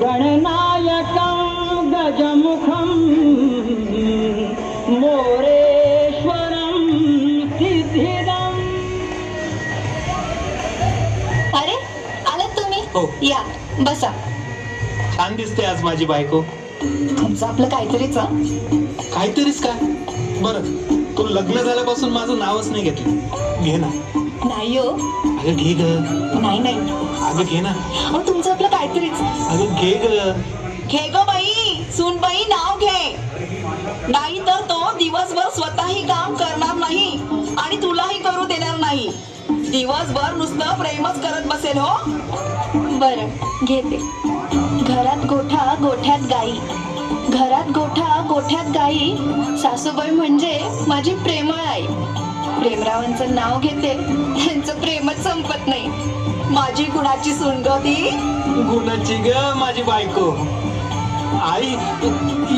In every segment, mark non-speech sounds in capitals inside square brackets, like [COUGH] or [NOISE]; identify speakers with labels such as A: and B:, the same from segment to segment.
A: गणनायकं गजमुखं मोरेश्वरं सिद्धिदम्
B: अरे आलात तुम्ही?
C: हो.
B: या बसा.
C: छान दिसते आज माझी बायको.
B: तुमचं आपलं काहीतरीच हं?
C: काहीतरीच काय? बर तू लग्न झाल्यापासून माझं नावच नाही घेतलं. घे ना.
B: नाही हो.
C: अगं घे ग.
B: नाही नाही.
C: अगं घे ना.
B: अहो तुमचं काहीतरीच
C: अगं घे ग.
D: घे ग बाई सुनबाई नाव घे. नाही तर तो दिवसभर स्वतःही काम करणार नाही आणि तुलाही करू देणार नाही. दिवसभर नुसतं प्रेमच करत बसेल हो.
B: बरं घेते. घरात गोठा गोठ्यात गाई. घरात गोठा गोठ्यात गाई. सासूबाई म्हणजे माझी प्रेमळ आई. प्रेमरावांचं नाव घेते. त्यांचं प्रेमच संपत नाही.
D: माझी कुणाची सून ग ती.
C: गुणाची ग माझी बायको. आई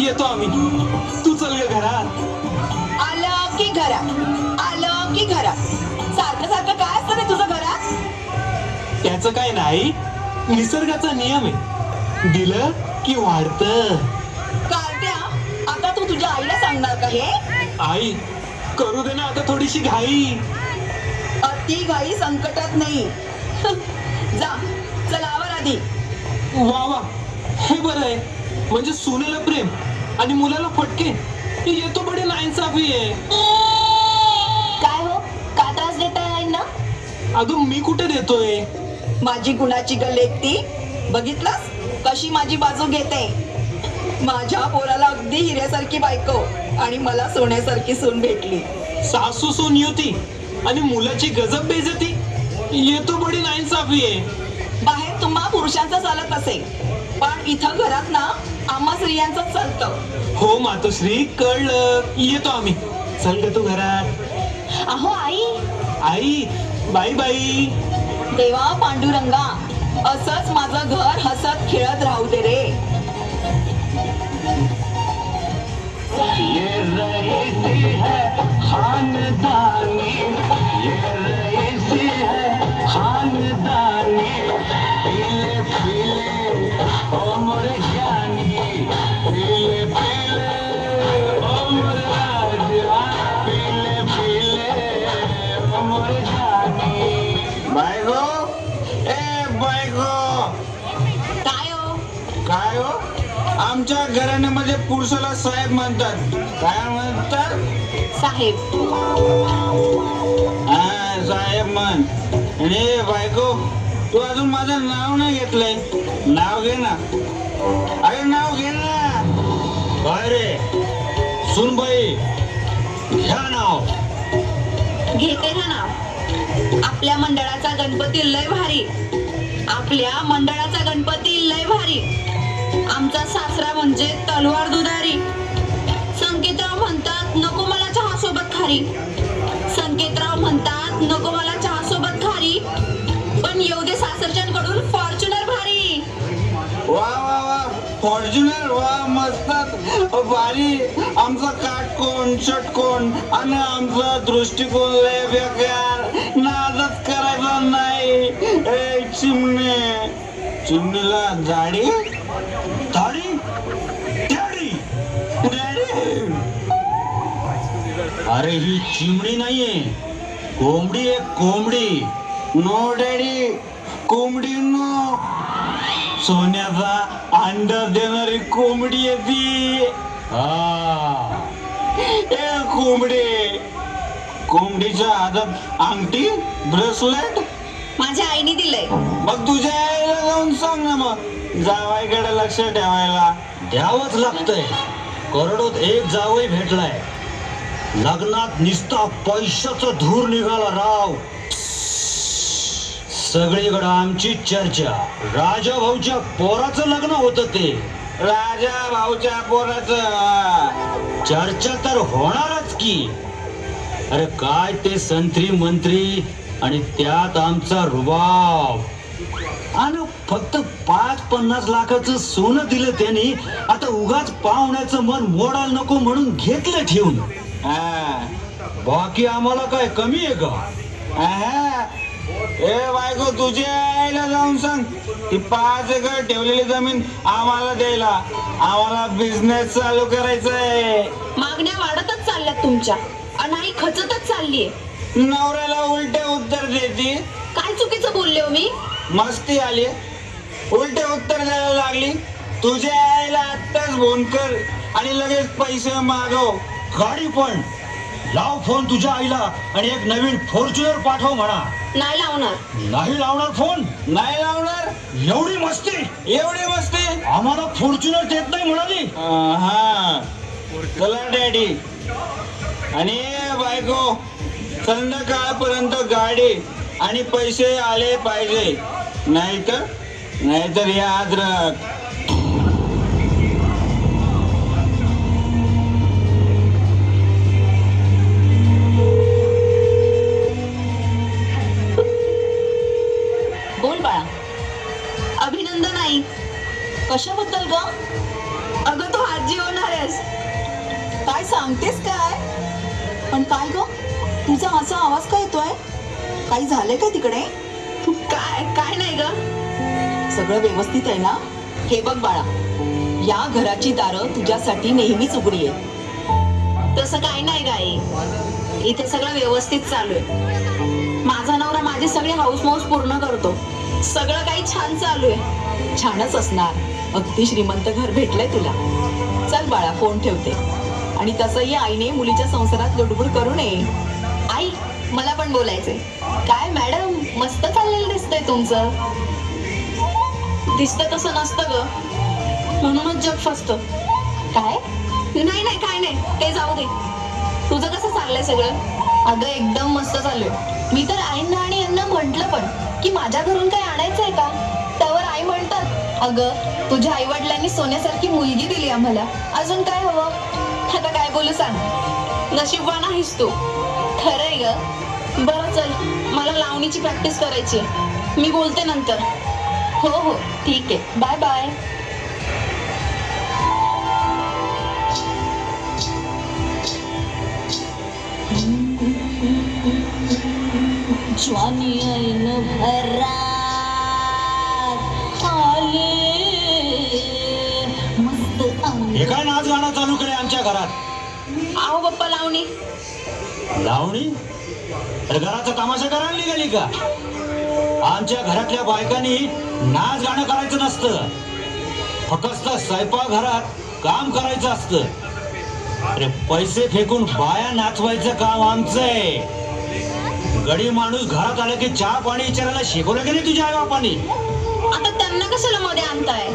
C: येतो आम्ही. तू चल ग घरात.
D: आलं की घरात. आलं की घरात. सारखं सारखं काय असतं रे तुझं घरात?
C: त्याचं काय नाही. निसर्गाचा नियम आहे. दिलं की वाढतं.
D: कार्ट्या आता तू तुझ्या आईला सांगणार का हे?
C: आई करू दे ना आता थोडीशी घाई.
D: अति घाई संकटात नाही. [LAUGHS] जा चल आवर आधी.
C: वा वा. हे बरं आहे. म्हणजे सुनेला प्रेम आणि मुलाला फटके येतो बडे नाइन्साफी आहे.
B: काय हो? का त्रास देताय ना
C: अगं मी कुठे देतोय?
D: माझी गुणाची गल ती. बघितलंस? कशी माझी बाजू घेते? माझ्या पोराला अगदी हिऱ्यासारखी बायको आणि मला सोन्यासारखी सून भेटली.
C: सासू सून युती आणि मुलाची गजब बेजती येतो बडी नाइन्साफी आहे.
D: बाहेर तुम्हा पुरुषांचं चालत असेल पण इथं घरात ना आम्हा स्त्रियांचं चालतं.
C: हो मातोश्री कळलं. येतो आम्ही. चल ग तू घरात.
B: अहो आई.
C: आई बाई बाई.
D: देवा पांडुरंगा असंच माझं घर हसत खेळत राहू दे रे.
A: ये रईसी है खानदानी ये रईसी आमच्या घराण्यामध्ये पुरुषाला साहेब म्हणतात. काय म्हणतात?
B: साहेब.
A: हा साहेब म्हण. आणि बायको तू अजून माझं नाव नाही घेतलंय. नाव घे ना. अरे नाव घे ना. काय रे? सुनबाई घ्या नाव.
D: घेते ना नाव. आपल्या मंडळाचा गणपती लय भारी. आपल्या मंडळाचा गणपती लय भारी. आमचा सासरा म्हणजे तलवार दुधारी. संकेतराव म्हणतात नको मला चहा सोबत खारी. संकेतराव म्हणतात नको मला चहा सोबत खारी. पण येऊ दे सासरच्यांकडून फॉर्च्युनर भारी.
A: वा वा वा. फॉर्च्युनर वा मस्त. भारी. आमचा काटकोण षटकोण आणि आमचा दृष्टिकोन लय बेकार नादच करायचा नाही. ए चिमणे. चिमणीला जाडी? अरे ही चिमणी नाहीये. कोंबडी आहे कोंबडी. नो डॅडी कोंबडी नो सोन्याचा अंडा देणारी कोंबडी आहे ती. हा. ए कोंबडी. कोंबडीच्या हातात अंगठी ब्रेसलेट?
D: माझ्या आईने दिलंय.
A: मग तुझ्या आईला जाऊन सांग ना मग. जावाईकडे लक्ष ठेवायला
E: द्यावंच लागतंय. करोडोत एक जावई भेटलाय. लग्नात निस्ता पैशाचा धूर निघाला राव. सगळीकडे आमची चर्चा. राजा भाऊच्या पोराचं लग्न होतं ते.
A: राजा भाऊच्या पोराचं.
E: चर्चा तर होणारच की. अरे काय ते संत्री मंत्री आणि त्यात आमचा रुबाब. आणि फक्त पाच पन्नास लाखाचं सोनं दिलं त्यांनी. आता उगाच पाहुण्याचं मन मोडायला नको म्हणून घेतलं ठेवून.
A: हा.
E: बाकी आम्हाला काय कमी आहे का.
A: ए बायको तुझ्या आईला जाऊन सांग. ती पाच एकर ठेवलेली जमीन आम्हाला द्यायला. आम्हाला बिझनेस चालू करायचा आहे.
D: मागण्या वाढतच चालल्यात तुमच्या. आणि आई खचतच चाललीये.
A: नवऱ्याला उलटे उत्तर देते.
D: काय चुकीचं बोलले हो मी?
A: मस्ती आली. उलटे उत्तर द्यायला लागली. तुझ्या आईला आत्ताच फोन कर आणि लगेच पैसे मागव.
E: गाडी पण. लाव फोन तुझ्या आईला आणि एक नवीन फॉर्च्युनर पाठव म्हणा.
D: नाही लावणार.
E: नाही लावणार फोन
A: नाही लावणार.
E: एवढी मस्ती?
A: एवढी मस्ती?
E: आम्हाला फॉर्च्युनर देत नाही म्हणाली.
A: हा. चला डॅडी. आणि बायको संध्याकाळपर्यंत गाडी. आणि पैसे आले पाहिजे. नाहीतर नाहीतर याद राख
D: बोल बाळा. अभिनंदन आई. कशाबद्दल ग? अगं तू हात जेवणार आहेस.
F: काय सांगतेस काय? पण काय ग? तुझा असा आवाज काय येतोय? काही झालंय का तिकडे?
D: काय काय नाही ग.
F: सगळं व्यवस्थित आहे ना? हे बघ बाळा या घराची दारं तुझ्यासाठी नेहमीच उघडी आहे
D: तसं काही नाही गाई. इथे सगळं व्यवस्थित चालू आहे. माझा नवरा माझी सगळी हाऊस माऊस पूर्ण करतो. सगळं काही छान चालू आहे.
F: छानच असणार. अगदी श्रीमंत घर भेटलंय तुला. चल बाळा फोन ठेवते. आणि तसंही आईने मुलीच्या संसारात लुडबुड करू नये.
B: आई मला पण बोलायचंय. काय मॅडम? मस्त चाललेलं दिसतंय तुमचं.
D: दिसतं तसं नसतं ग. म्हणूनच जग फसत.
B: काय?
D: नाही नाही काय नाही. ते जाऊ दे. तुझं कसं चाललंय सगळं?
B: अगं एकदम मस्त चाललंय. मी तर आईंना आणि यांना म्हंटल पण की माझ्या घरून काय आणायचंय का? त्यावर आई म्हणतात अगं तुझ्या आई वडिलांनी सोन्यासारखी मुलगी दिली आम्हाला. अजून काय हवं? आता काय बोलू सांग?
D: नशीबवान आहेस तू.
B: खरंय ग.
D: बरं चल. मला लावणीची प्रॅक्टिस करायची आहे. मी बोलते नंतर.
B: हो हो. ठीक आहे. बाय बाय
F: ज्वानी ऐन भरात आले. मस्त अंग
E: हे काय नाच गाणं चालू केलंय आमच्या घरात?
D: आहो बाप्पा लावणी.
E: लावणी? अरे घराचा तमाशा करायला निघाली का? आमच्या घरातल्या बायकांनी नाच गाणं करायचं नसतं. फक्त स्वयंपाक घरात काम करायचं असतं. अरे पैसे फेकून बाया नाचवायचं काम आमचं आहे. गडी माणूस घरात आला की चहा पाणी विचारायला शिकवलं की नाही तुझ्या आई बापानी
D: आता त्यांना कशाला मध्ये आणताय?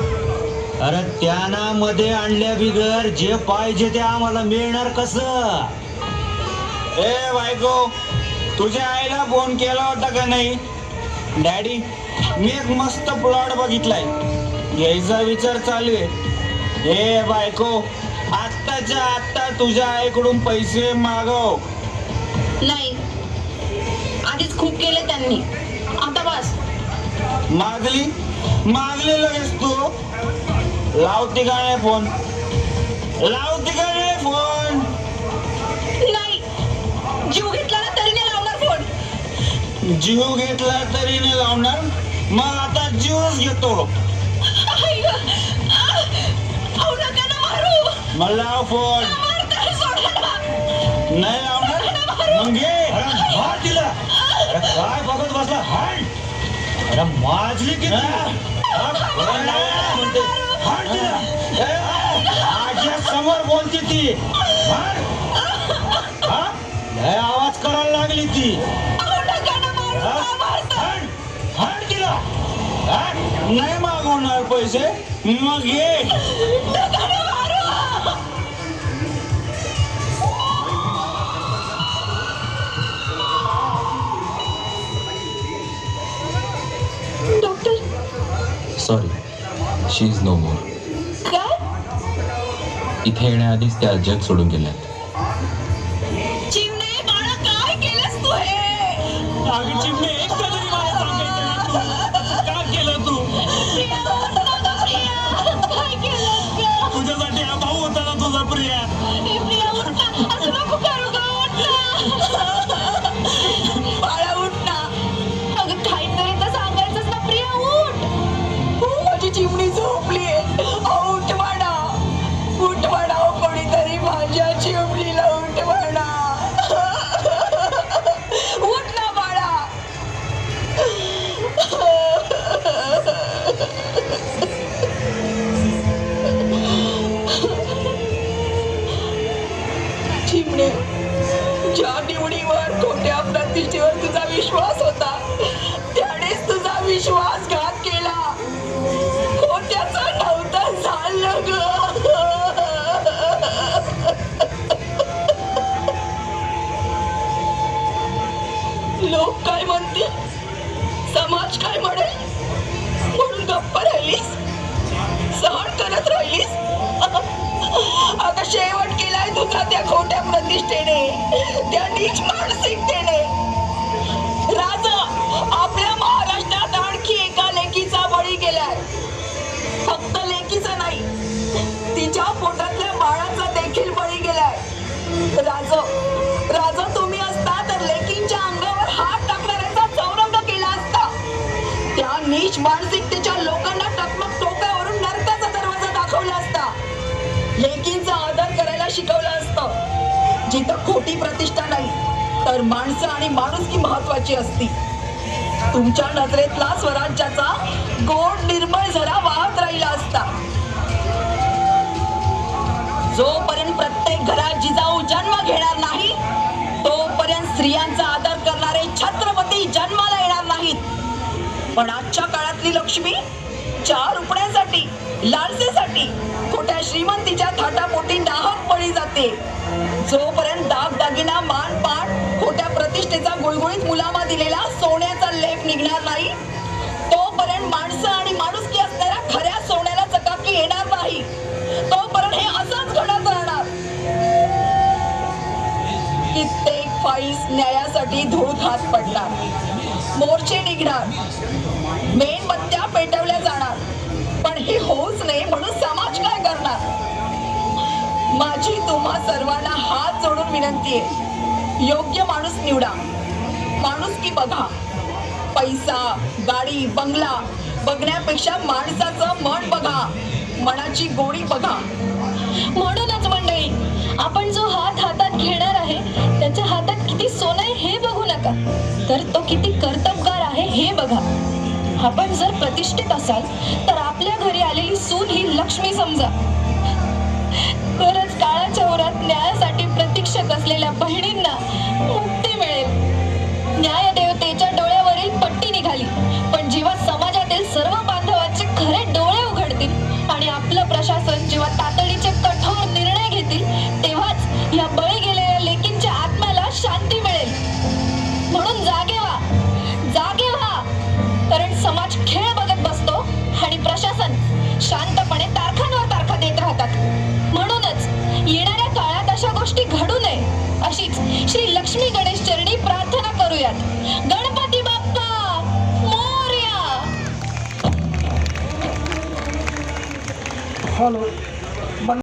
E: अरे त्यांना मध्ये आणल्या बिगर जे पाहिजे ते आम्हाला मिळणार कसं?
A: ए बायको तुझ्या आईला फोन केला होता का नाही? डॅडी मी एक मस्त प्लॉट बघितलाय. घ्यायचा विचार चालू आहे. ए बायको आत्ताच्या आत्ता तुझ्या आईकडून पैसे मागव.
D: नाही. आधीच खूप केले त्यांनी. आता बस.
A: मागली? मागली लगेच तू. लावती का नाही फोन लावती का नाही फोन
D: नाही. जीव घेतला
A: जीव घेतला तरी नाही लावणार. मग आता जीवच घेतो.
D: ना
A: लाव फोन.
D: ना.
A: नाही लावणार? मग घे
E: मार तिला. अरे काय बघत बसला? हाण अरे माजली की म्हणते.
A: ए,
E: समोर बोलते ती. मार. हा? लय आवाज करायला लागली ती.
A: नाही मागवणार पैसे. मग.
D: Doctor
G: sorry she is no more
D: काय?
G: इथे येण्याआधीच त्या जग सोडून गेल्या
F: निष्ठेने त्या नीच मानसिकतेने राजा आपल्या महाराष्ट्रात आणखी एका लेकीचा बळी गेलाय. फक्त लेकीचा नाही तिच्या पोटातल्या बाळाचा देखील बळी गेलाय. राज राज तुम्ही असता तर लेकींच्या अंगावर हात टाकणाऱ्याचा चौरंग केला असता. त्या नीच मानसिकतेच्या जिथं खोटी प्रतिष्ठा नाही तर माणसं आणि माणुसकी महत्वाची असती. तुमच्या नजरेतला स्वराज्याचा गोड निर्मळ झरा वाहत राहिला असता. जोपर्यंत प्रत्येक घरात जिजाऊ जन्म घेणार नाही तोपर्यंत स्त्रियांचा आदर करणारे छत्रपती जन्माला येणार नाहीत. पण आजच्या काळातली लक्ष्मी चार रुपण्यासाठी लालसेसाठी खोट्या श्रीमंतीच्या थाटापोटी नाहक पळी जाते. जोपर्यंत दाग खोट्या प्रतिष्ठेचा गुळगुळीत मुलामा दिलेला सोन्याचा लेप निघणार नाही. तोपर्यंत माणसं आणि माणुसकी असणाऱ्या खऱ्या सोन्याला चकाकी येणार नाही. तोपर्यंत हे असंच घडत राहणार. कित्येक फाईल्स न्यायासाठी धूळ हात पडणार. मोर्चे निघणार. मेणबत्त्या पेटवल्या जाणार. पण हे होऊच नये म्हणून समाज काय करणार? माझी तुम्हा सर्वांना हात जोडून विनंती आहे. योग्य माणूस निवडा. माणूस की बघा. पैसा गाडी बंगला बघण्यापेक्षा माणसाचं मन बघा. मनाची गोडी बघा.
B: म्हणूनच मंडळी आपण जो हात हातात घेणार आहे त्याच्या हातात किती सोनं आहे हे बघू नका. तर तो किती कर्तबगार आहे हे बघा. आपण जर प्रतिष्ठित असाल तर आपल्या घरी आलेली सून ही लक्ष्मी समजा. काळाच्या ओरात न्यायासाठी प्रतीक्षक असलेल्या बहिणींना मुक्ती मिळेल. न्यायदेवतेच्या डोळ्यावरील पट्टी निघाली.
C: ফল